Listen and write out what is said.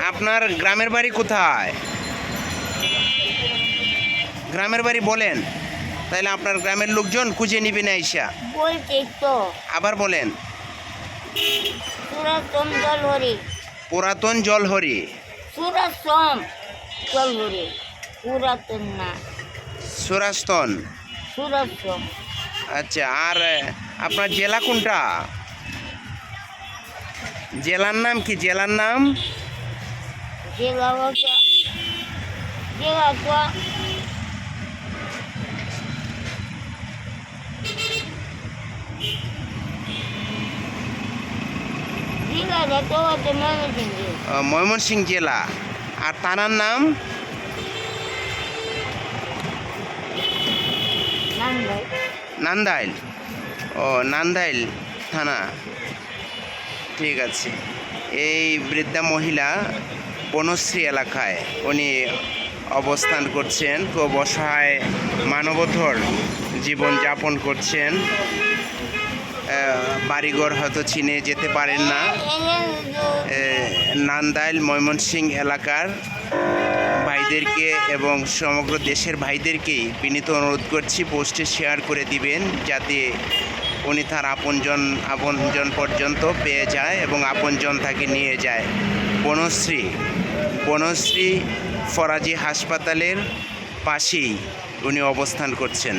আপনার গ্রামের বাড়ি কোথায়? গ্রামের বাড়ি বলেন। তাহলে আপনার গ্রামের লোকজন খুঁজে নিবে না বলছি তো। আবার বলেন। জলহরি। পুরাতন জলহরি। জলহরি। পুরাতন না। সুরাস্তন। সুরাতম আচ্ছা আর আপনার জেলা কোনটা? জেলার নাম কি? জেলার নাম? জেলা হচ্ছে জেলা আর থানার নাম? নান্দাইল। ও নান্দাইল থানা। ঠিক আছে। এই বৃদ্ধা মহিলা বনশ্রী এলাকায় উনি অবস্থান করছেন, খুব অসহায় মানবধর জীবনযাপন করছেন। বাড়িঘর হয়তো চিনে যেতে পারেন না। নান্দাইল ময়মনসিংহ এলাকার ভাইদেরকে এবং সমগ্র দেশের ভাইদেরকেই বিনীত অনুরোধ করছি, পোস্টে শেয়ার করে দিবেন যাতে উনি তার আপনজন আপনজন পর্যন্ত পেয়ে যায় এবং আপনজন তাকে নিয়ে যায়। বনশ্রী বনশ্রী ফরাজি হাসপাতালের পাশেই উনি অবস্থান করছেন।